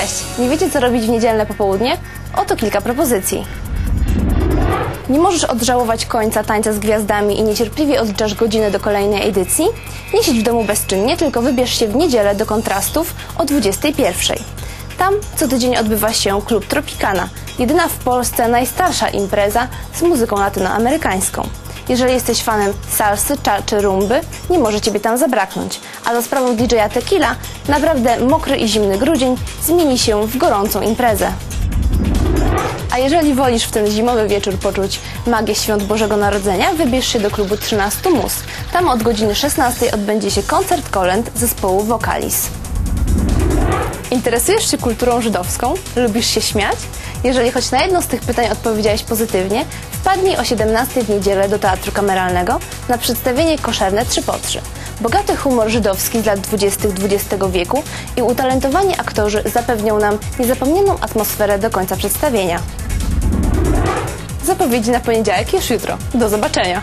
Cześć! Nie wiecie, co robić w niedzielne popołudnie? Oto kilka propozycji. Nie możesz odżałować końca tańca z gwiazdami i niecierpliwie odliczasz godzinę do kolejnej edycji? Nie siedź w domu bezczynnie, tylko wybierz się w niedzielę do kontrastów o 21. Tam co tydzień odbywa się Klub Tropicana, jedyna w Polsce najstarsza impreza z muzyką latynoamerykańską. Jeżeli jesteś fanem salsy czy rumby, nie może Ciebie tam zabraknąć. A za sprawą DJ-a Tequila, naprawdę mokry i zimny grudzień zmieni się w gorącą imprezę. A jeżeli wolisz w ten zimowy wieczór poczuć magię świąt Bożego Narodzenia, wybierz się do klubu 13 Mus. Tam od godziny 16 odbędzie się koncert kolęd zespołu Vokalis. Interesujesz się kulturą żydowską? Lubisz się śmiać? Jeżeli choć na jedno z tych pytań odpowiedziałeś pozytywnie, wpadnij o 17 w niedzielę do Teatru Kameralnego na przedstawienie Koszerne 3 po 3. Bogaty humor żydowski z lat 20. XX wieku i utalentowani aktorzy zapewnią nam niezapomnianą atmosferę do końca przedstawienia. Zapowiedzi na poniedziałek już jutro. Do zobaczenia!